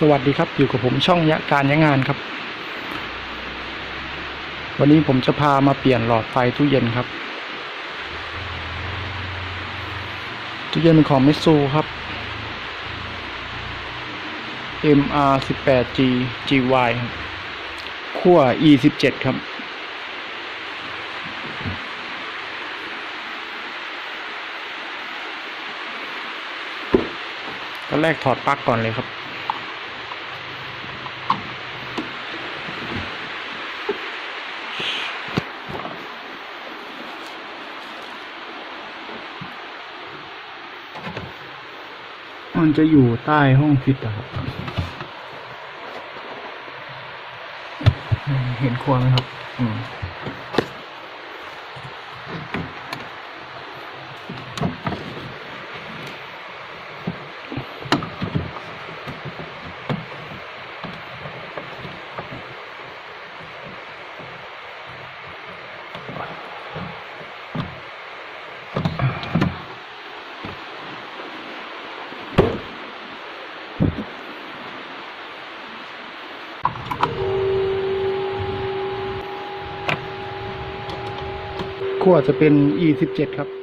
สวัสดีครับอยู่กับผมช่องยะการยะงานครับ วันนี้ผมจะพามาเปลี่ยนหลอดไฟตู้เย็นครับตู้เย็นเป็นของมิซูครับ MR 18G GY ขั้ว E 17 ครับ ตอนแรกถอดปลั๊กก่อนเลยครับ มันจะอยู่ใต้ห้องฟิตอะครับ เห็นครัวไหมครับ อืม ขั้วจะเป็น E 17 ครับ